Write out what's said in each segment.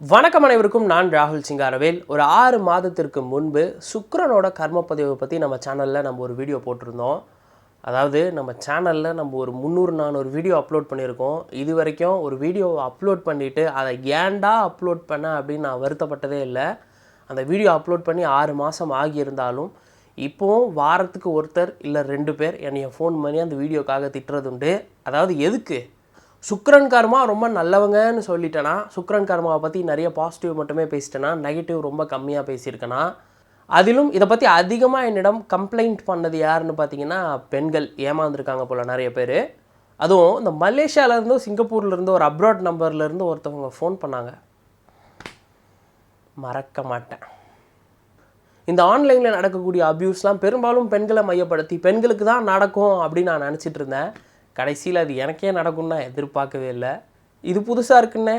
வணக்கம் அனைவருக்கும் நான் ராகுல் சிங்காரவேல். ஒரு ஆறு மாதத்திற்கு முன்பு சுக்கரனோட கர்ம பதிவை பற்றி நம்ம சேனலில் நம்ம ஒரு வீடியோ போட்டிருந்தோம். அதாவது நம்ம சேனலில் நம்ம ஒரு முந்நூறு நானூறு வீடியோ அப்லோட் பண்ணியிருக்கோம். இது வரைக்கும் ஒரு வீடியோவை அப்லோட் பண்ணிவிட்டு அதை ஏன்டா அப்லோட் பண்ண அப்படின்னு நான் வருத்தப்பட்டதே இல்லை. அந்த வீடியோ அப்லோட் பண்ணி ஆறு மாதம் ஆகியிருந்தாலும் இப்போவும் வாரத்துக்கு ஒருத்தர் இல்லை ரெண்டு பேர் என்னைய ஃபோன் பண்ணி அந்த வீடியோக்காக திட்டுறது உண்டு அதாவது எதுக்கு? சுக்ரன் கர்மா ரொம்ப நல்லவங்கன்னு சொல்லிட்டேனா சுக்ரன் கர்மாவை பற்றி நிறைய பாசிட்டிவ் மட்டுமே பேசிட்டேனா நெகட்டிவ் ரொம்ப கம்மியாக பேசியிருக்கேன்னா அதிலும் இதை பற்றி அதிகமாக என்னிடம் கம்ப்ளைண்ட் பண்ணது யாருன்னு பார்த்தீங்கன்னா பெண்கள் ஏமாந்துருக்காங்க போல் நிறைய பேர். அதுவும் இந்த மலேசியாவிலேருந்தோ சிங்கப்பூர்லேருந்தோ ஒரு அப்ராட் நம்பர்லேருந்து ஒருத்தவங்க ஃபோன் பண்ணாங்க. மறக்க மாட்டேன். இந்த ஆன்லைனில் நடக்கக்கூடிய அப்யூஸ்லாம் பெரும்பாலும் பெண்களை மையப்படுத்தி பெண்களுக்கு தான் நடக்கும் அப்படின்னு நான் நினச்சிட்டு இருந்தேன். கடைசியில் அது எனக்கே நடக்கும்னு நான் எதிர்பார்க்கவே இல்லை. இது புதுசாக இருக்குன்னே.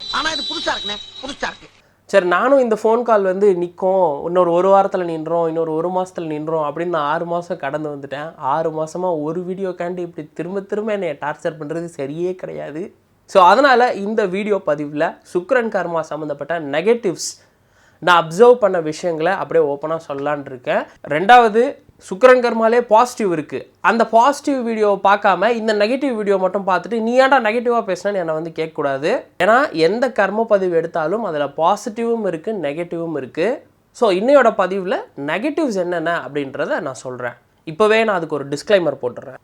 ஆனா இது புதுசா இருக்குண்ணே புதுசா இருக்கு. சரி நானும் இந்த ஃபோன் கால் வந்து நிற்கும் இன்னொரு ஒரு வாரத்தில் நின்றோம் இன்னொரு ஒரு மாதத்தில் நின்றோம் அப்படின்னு நான் ஆறு மாதம் கடந்து வந்துட்டேன். ஆறு மாதமாக ஒரு வீடியோக்காண்டி இப்படி திரும்ப திரும்ப என்னை டார்ச்சர் பண்ணுறது சரியே கிடையாது. ஸோ அதனால் இந்த வீடியோ பதிவில் சுக்ரன் கர்மா சம்மந்தப்பட்ட நெகட்டிவ்ஸ் நான் அப்சர்வ் பண்ண விஷயங்களை அப்படியே ஓப்பனாக சொல்லலான் இருக்கேன். ரெண்டாவது சுக்ரன் கர்மாலே பாசிட்டிவ் இருக்குது அந்த பாசிட்டிவ் வீடியோவை பார்க்காம இந்த நெகட்டிவ் வீடியோ மட்டும் பார்த்துட்டு நீ ஏன்டா நெகட்டிவாக பேசுனேன்னு என்னை வந்து கேட்கக்கூடாது? ஏன்னா எந்த கர்ம பதிவு எடுத்தாலும் அதில் பாசிட்டிவும் இருக்குது நெகட்டிவும் இருக்குது ஸோ இன்னையோட பதிவில் நெகட்டிவ்ஸ் என்னென்ன அப்படின்றத நான் சொல்கிறேன் இப்போவே நான் அதுக்கு ஒரு டிஸ்க்ளைமர் போட்டுறேன்.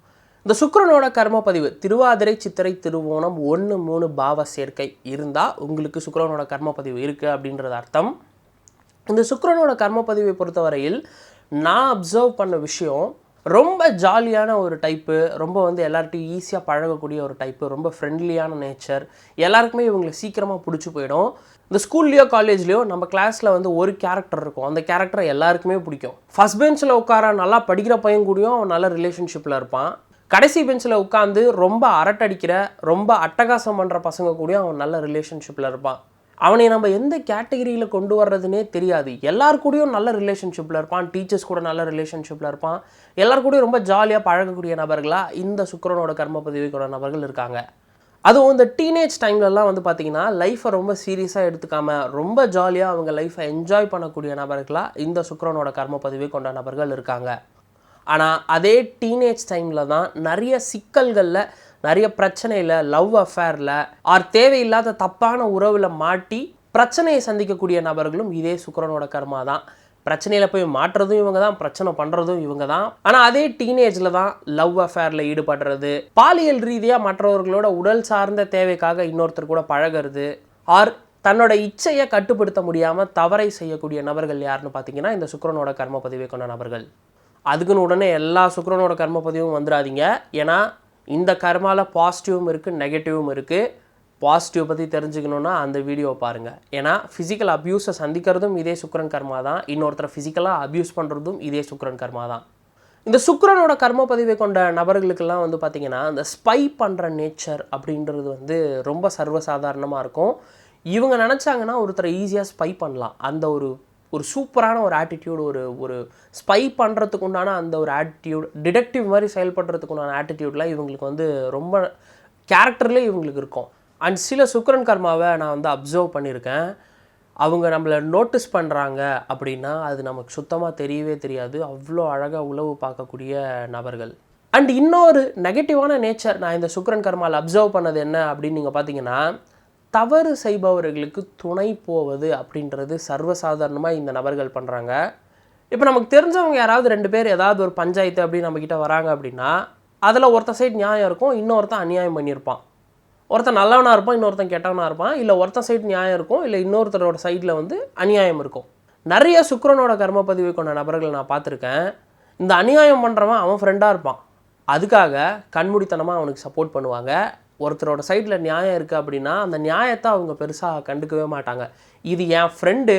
இந்த சுக்கரனோட கர்ம பதிவு திருவாதிரை சித்திரை திருவோணம் ஒன்று மூணு பாவ சேர்க்கை இருந்தால் உங்களுக்கு சுக்கரனோட கர்ம பதிவு இருக்குது அப்படின்றது அர்த்தம். இந்த சுக்கரனோட கர்ம பதிவை பொறுத்தவரையில் நான் அப்சர்வ் பண்ண விஷயம் ரொம்ப ஜாலியான ஒரு டைப்பு ரொம்ப வந்து எல்லார்ட்டையும் ஈஸியாக பழகக்கூடிய ஒரு டைப்பு ரொம்ப ஃப்ரெண்ட்லியான நேச்சர் எல்லாருக்குமே இவங்களை சீக்கிரமாக பிடிச்சி போயிடும். இந்த ஸ்கூல்லையோ காலேஜ்லேயோ நம்ம கிளாஸில் வந்து ஒரு கேரக்டர் இருக்கும். அந்த கேரக்டர் எல்லாருக்குமே பிடிக்கும். ஃபஸ்ட் பெஞ்சில் உட்கார நல்லா படிக்கிற பையன் கூடயும் அவன் நல்ல ரிலேஷன்ஷிப்பில் இருப்பான். கடைசி பெஞ்சில் உட்காந்து ரொம்ப அரட்டடிக்கிற ரொம்ப அட்டகாசம் பண்ணுற பசங்க கூடயும் அவன் நல்ல ரிலேஷன்ஷிப்பில் இருப்பான். அவனை நம்ம எந்த கேட்டகரியில் கொண்டு வர்றதுனே தெரியாது. எல்லார் கூடயும் நல்ல ரிலேஷன்ஷிப்பில் இருப்பான். டீச்சர்ஸ் கூட நல்ல ரிலேஷன்ஷிப்பில் இருப்பான். எல்லார் கூடயும் ரொம்ப ஜாலியாக பழகக்கூடிய நபர்களாக இந்த சுக்கரனோட கர்ம பதவிக்கூட கொண்ட நபர்கள் இருக்காங்க. அதுவும் இந்த டீனேஜ் டைம்லலாம் வந்து பார்த்திங்கன்னா லைஃப்பை ரொம்ப சீரியஸாக எடுத்துக்காம ரொம்ப ஜாலியாக அவங்க லைஃப்பை என்ஜாய் பண்ணக்கூடிய நபர்களாக இந்த சுக்கரனோட கர்ம பதிவை கொண்ட நபர்கள் இருக்காங்க. ஆனால் அதே டீனேஜ் டைமில் தான் நிறைய சிக்கல்களில் நிறைய பிரச்சனையில் லவ் அஃபேரில் ஆர் தேவையில்லாத தப்பான உறவில் மாட்டி பிரச்சனையை சந்திக்கக்கூடிய நபர்களும் இதே சுக்கரனோட கர்மா தான். பிரச்சனையில் போய் மாற்றுறதும் இவங்க தான் பிரச்சனை பண்ணுறதும் இவங்க தான். ஆனால் அதே டீனேஜில் தான் லவ் அஃபேரில் ஈடுபடுறது. பாலியல் ரீதியாக மற்றவர்களோட உடல் சார்ந்த தேவைக்காக இன்னொருத்தர் கூட பழகிறது ஆர் தன்னோட இச்சையை கட்டுப்படுத்த முடியாமல் தவறை செய்யக்கூடிய நபர்கள் யாருன்னு பார்த்தீங்கன்னா இந்த சுக்கரனோட கர்ம பதிவை கொண்ட நபர்கள். அதுக்குன்னு உடனே எல்லா சுக்கரனோட கர்ம பதிவும் வந்துடாதீங்க. ஏன்னா இந்த கர்மாவில் பாசிட்டிவும் இருக்குது நெகட்டிவும் இருக்குது பாசிட்டிவ் பற்றி தெரிஞ்சுக்கணுன்னா அந்த வீடியோவை பாருங்கள் ஏன்னா ஃபிசிக்கல் அப்யூஸை சந்திக்கிறதும் இதே சுக்கரன் கர்மா தான். இன்னொருத்தரை ஃபிசிக்கலாக அப்யூஸ் பண்ணுறதும் இதே சுக்கரன் கர்மா தான். இந்த சுக்கரனோட கர்ம பதிவை கொண்ட நபர்களுக்கெல்லாம் வந்து பார்த்திங்கன்னா இந்த ஸ்பை பண்ணுற நேச்சர் அப்படின்றது வந்து ரொம்ப சர்வசாதாரணமாக இருக்கும். இவங்க நினச்சாங்கன்னா ஒருத்தரை ஈஸியாக ஸ்பை பண்ணலாம். அந்த ஒரு ஒரு சூப்பரான ஒரு ஆட்டிடியூட் ஒரு ஒரு ஸ்பை பண்ணுறதுக்கு உண்டான அந்த ஒரு ஆட்டிடியூட் டிடெக்டிவ் மாதிரி செயல்படுறதுக்கு உண்டான ஆட்டிடியூட்லாம் இவங்களுக்கு வந்து ரொம்ப கேரக்டர்லேயே இவங்களுக்கு இருக்கும். அண்ட் சில சுக்கரன் கர்மாவை நான் வந்து அப்சர்வ் பண்ணியிருக்கேன். அவங்க நம்மளை நோட்டீஸ் பண்ணுறாங்க அப்படின்னா அது நமக்கு சுத்தமாக தெரியவே தெரியாது. அவ்வளோ அழகாக உளவு பார்க்கக்கூடிய நபர்கள். அண்ட் இன்னொரு நெகட்டிவான நேச்சர் நான் இந்த சுக்கரன் கர்மாவில் அப்சர்வ் பண்ணது என்ன அப்படின்னு நீங்கள் பார்த்தீங்கன்னா தவறு செய்பவர்களுக்கு துணை போவது அப்படின்றது சர்வசாதாரணமாக இந்த நபர்கள் பண்ணுறாங்க இப்போ நமக்கு தெரிஞ்சவங்க யாராவது ரெண்டு பேர் ஏதாவது ஒரு பஞ்சாயத்து அப்படி நம்மக்கிட்ட வராங்க அப்படின்னா அதில் ஒருத்தன் சைடு நியாயம் இருக்கும் இன்னொருத்தன் அநியாயம் பண்ணியிருப்பான். ஒருத்தன் நல்லவனாக இருப்பான் இன்னொருத்தன் கெட்டவனாக இருப்பான். இல்லை ஒருத்தன் சைடு நியாயம் இருக்கும் இல்லை இன்னொருத்தரோட சைடில் வந்து அநியாயம் இருக்கும். நிறைய சுக்கரனோட கர்ம பதிவு கொண்ட நபர்கள் நான் பார்த்துருக்கேன். இந்த அநியாயம் பண்ணுறவன் அவன் ஃப்ரெண்டாக இருப்பான். அதுக்காக கண்மூடித்தனமாக அவனுக்கு சப்போர்ட் பண்ணுவாங்க. ஒருத்தரோட சைடில் நியாயம் இருக்குது அப்படின்னா அந்த நியாயத்தை அவங்க பெருசாக கண்டுக்கவே மாட்டாங்க. இது என் ஃப்ரெண்டு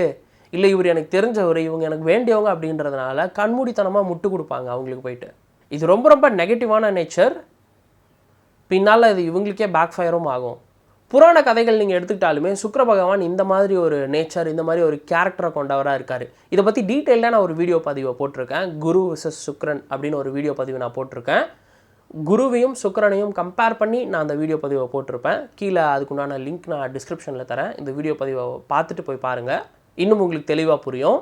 இல்லை இவர் எனக்கு தெரிஞ்சவர் இவங்க எனக்கு வேண்டியவங்க அப்படின்றதுனால கண்மூடித்தனமாக முட்டு கொடுப்பாங்க அவங்களுக்கு போயிட்டு. இது ரொம்ப ரொம்ப நெகட்டிவான நேச்சர் பின்னால் இது இவங்களுக்கே பேக் ஃபயரும் ஆகும். புராண கதைகள் நீங்கள் எடுத்துக்கிட்டாலுமே சுக்கர பகவான் இந்த மாதிரி ஒரு நேச்சர் இந்த மாதிரி ஒரு கேரக்டரை கொண்டவராக இருக்கார். இதை பற்றி டீட்டெயிலாக நான் ஒரு வீடியோ பதிவை போட்டிருக்கேன். குரு விசஸ் சுக்ரன் அப்படின்னு ஒரு வீடியோ பதிவு நான் போட்டிருக்கேன். குருவையும் சுக்கிரனையும் கம்பேர் பண்ணி நான் அந்த வீடியோ பதிவை போட்டிருப்பேன். கீழே அதுக்குண்டான லிங்க் நான் டிஸ்கிரிப்ஷனில் தரேன். இந்த வீடியோ பதிவை பார்த்துட்டு போய் பாருங்கள் இன்னும் உங்களுக்கு தெளிவாக புரியும்.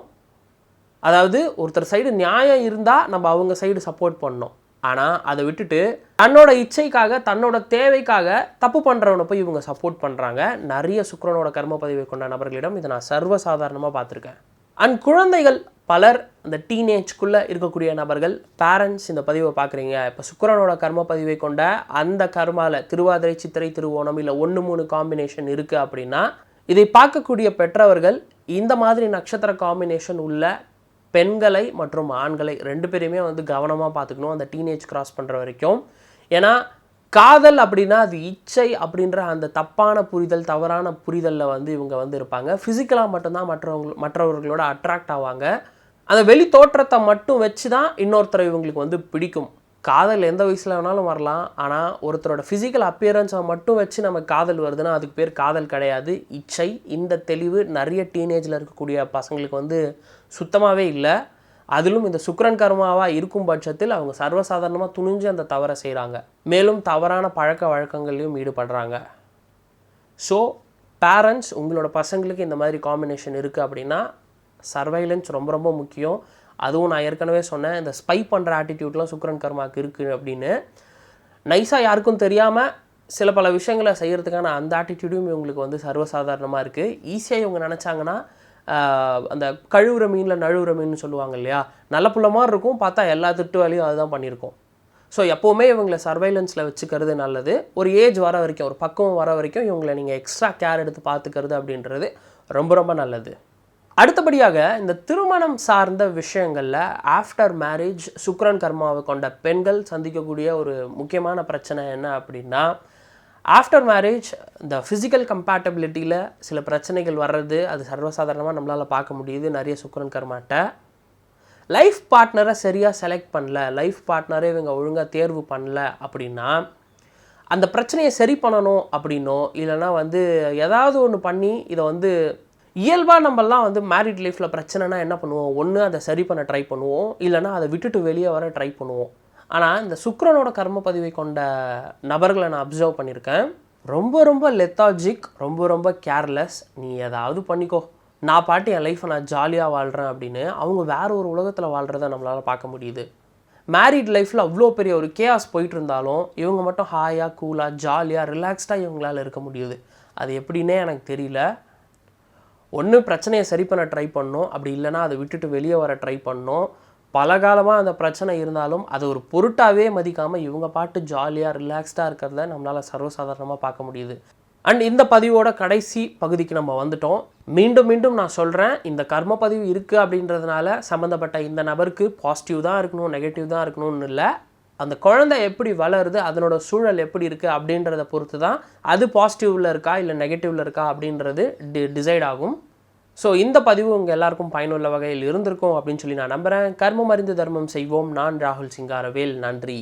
அதாவது ஒருத்தர் சைடு நியாயம் இருந்தால் நம்ம அவங்க சைடு சப்போர்ட் பண்ணோம் ஆனால் அதை விட்டுட்டு தன்னோட இச்சைக்காக தன்னோட தேவைக்காக தப்பு பண்ணுறவனை போய் இவங்க சப்போர்ட் பண்ணுறாங்க நிறைய சுக்கரனோட கர்ம பதிவை கொண்ட நபர்களிடம் இதை நான் சர்வசாதாரணமாக பார்த்துருக்கேன். அண்ட் குழந்தைகள் பலர் அந்த டீனேஜ்குள்ளே இருக்கக்கூடிய நபர்கள் பேரண்ட்ஸ் இந்த பதிவை பார்க்குறீங்க. இப்போ சுக்கரனோட கர்ம பதிவை கொண்ட அந்த கர்மாவில் திருவாதிரை சித்திரை திருவோணம் இல்லை ஒன்று மூணு காம்பினேஷன் இருக்குது அப்படின்னா இதை பார்க்கக்கூடிய பெற்றவர்கள் இந்த மாதிரி நட்சத்திர காம்பினேஷன் உள்ள பெண்களை மற்றும் ஆண்களை ரெண்டு பேரையுமே வந்து கவனமாக பார்த்துக்கணும். அந்த டீனேஜ் கிராஸ் பண்ணுற வரைக்கும். ஏன்னா காதல் அப்படின்னா அது இச்சை அப்படின்ற அந்த தப்பான புரிதல் தவறான புரிதலில் வந்து இவங்க வந்து இருப்பாங்க. ஃபிசிக்கலாக மட்டும்தான் மற்றவங்க மற்றவர்களோட அட்ராக்ட் ஆவாங்க. அந்த வெளி தோற்றத்தை மட்டும் வச்சு தான் இன்னொருத்தரை இவங்களுக்கு வந்து பிடிக்கும். காதல் எந்த வயசில் வேணாலும் வரலாம். ஆனால் ஒருத்தரோட ஃபிசிக்கல் அப்பியரன்ஸை மட்டும் வச்சு நம்ம காதல் வருதுன்னா அதுக்கு பேர் காதல் கிடையாது. இச்சை இந்த தெளிவு நிறைய டீனேஜில் இருக்கக்கூடிய பசங்களுக்கு வந்து சுத்தமாகவே இல்லை. அதிலும் இந்த சுக்கிரன் கர்மாவாக இருக்கும் பட்சத்தில் அவங்க சர்வசாதாரணமாக துணிஞ்சு அந்த தவறை செய்கிறாங்க மேலும் தவறான பழக்க வழக்கங்கள்லையும் ஈடுபடுறாங்க. ஸோ பேரண்ட்ஸ் உங்களோட பசங்களுக்கு இந்த மாதிரி காம்பினேஷன் இருக்குது அப்படின்னா சர்வைலன்ஸ் ரொம்ப ரொம்ப முக்கியம். அதுவும் நான் ஏற்கனவே சொன்னேன் இந்த ஸ்பை பண்ணுற ஆட்டிடியூட்லாம் சுக்ரன் கர்மாக்கு இருக்குது அப்படின்னு. நைஸாக யாருக்கும் தெரியாமல் சில பல விஷயங்களை செய்கிறதுக்கான அந்த ஆட்டிடியூடும் இவங்களுக்கு வந்து சர்வசாதாரணமாக இருக்குது ஈஸியாக இவங்க நினச்சாங்கன்னா அந்த கழுவுற மீனில் நழுவுற மீன் சொல்லுவாங்க இல்லையா? நல்ல புள்ள மாதிரி இருக்கும். பார்த்தா எல்லா திட்டு வேலையும் அதுதான் பண்ணியிருக்கோம். ஸோ எப்போவுமே இவங்களை சர்வைலன்ஸில் வச்சுக்கிறது நல்லது. ஒரு ஏஜ் வர வரைக்கும் ஒரு பக்குவம் வர வரைக்கும் இவங்களை நீங்கள் எக்ஸ்ட்ரா கேர் எடுத்து பார்த்துக்கிறது அப்படின்றது ரொம்ப ரொம்ப நல்லது. அடுத்தபடியாக இந்த திருமணம் சார்ந்த விஷயங்களில் ஆஃப்டர் மேரேஜ் சுக்ரன் கர்மாவை கொண்ட பெண்கள் சந்திக்கக்கூடிய ஒரு முக்கியமான பிரச்சனை என்ன அப்படின்னா ஆஃப்டர் மேரேஜ் இந்த ஃபிசிக்கல் கம்பேட்டபிலிட்டியில் சில பிரச்சனைகள் வர்றது அது சர்வசாதாரணமாக நம்மளால் பார்க்க முடியுது. நிறைய சுக்கரன் கர்மாட்ட லைஃப் பார்ட்னரை சரியாக செலக்ட் பண்ணல. லைஃப் பார்ட்னரே இவங்க ஒழுங்காக தேர்வு பண்ணல அப்படின்னா அந்த பிரச்சனையை சரி பண்ணணும் அப்படின்னோ இல்லைன்னா வந்து ஏதாவது ஒன்று பண்ணி இதை வந்து இயல்பாக நம்மலாம் வந்து மேரிட் லைஃப்பில் பிரச்சனைனா என்ன பண்ணுவோம்? ஒன்று அதை சரி பண்ண ட்ரை பண்ணுவோம். இல்லைன்னா அதை விட்டுட்டு வெளியே வர ட்ரை பண்ணுவோம். ஆனால் இந்த சுக்ரனோட கர்ம பதிவை கொண்ட நபர்களை நான் அப்சர்வ் பண்ணியிருக்கேன் ரொம்ப ரொம்ப லெத்தாஜிக் ரொம்ப ரொம்ப கேர்லெஸ் நீ ஏதாவது பண்ணிக்கோ. நான் பாட்டு என் லைஃப்பை நான் ஜாலியாக வாழ்கிறேன் அப்படின்னு அவங்க வேற ஒரு உலகத்தில் வாழ்கிறத நம்மளால் பார்க்க முடியுது. மேரிட் லைஃப்பில் அவ்வளோ பெரிய ஒரு கேஆஸ் போயிட்டு இருந்தாலும் இவங்க மட்டும் ஹாயாக கூலாக ஜாலியாக ரிலாக்ஸ்டாக இவங்களால இருக்க முடியுது. அது எப்படின்னே எனக்கு தெரியல. ஒன்று பிரச்சனையை சரி பண்ண ட்ரை பண்ணோம். அப்படி இல்லைன்னா அதை விட்டுட்டு வெளியே வர ட்ரை பண்ணோம். பல காலமாக அந்த பிரச்சனை இருந்தாலும் அது ஒரு பொருட்டாகவே மதிக்காமல் இவங்க பாட்டு ஜாலியாக ரிலாக்ஸ்டாக இருக்கிறத நம்மளால் சர்வசாதாரணமாக பார்க்க முடியுது. அண்ட் இந்த பதிவோட கடைசி பகுதிக்கு நம்ம வந்துட்டோம். மீண்டும் மீண்டும் நான் சொல்கிறேன் இந்த கர்ம பதிவு இருக்குது அப்படின்றதுனால சம்மந்தப்பட்ட இந்த நபருக்கு பாசிட்டிவ் தான் இருக்கணும் நெகட்டிவ் தான் இருக்கணும்னு இல்லை. அந்த குழந்தை எப்படி வளருது அதனோட சூழல் எப்படி இருக்குது அப்படின்றத பொறுத்து தான் அது பாசிட்டிவில் இருக்கா இல்லை நெகட்டிவில் இருக்கா அப்படின்றது டி டிசைட் ஆகும். ஸோ இந்த பதிவு உங்கள் எல்லாருக்கும் பயனுள்ள வகையில் இருந்திருக்கும் அப்படின்னு சொல்லி நான் நம்புகிறேன் கர்மம் அறிந்து தர்மம் செய்வோம். நான் ராகுல் சிங்காரவேல். நன்றி.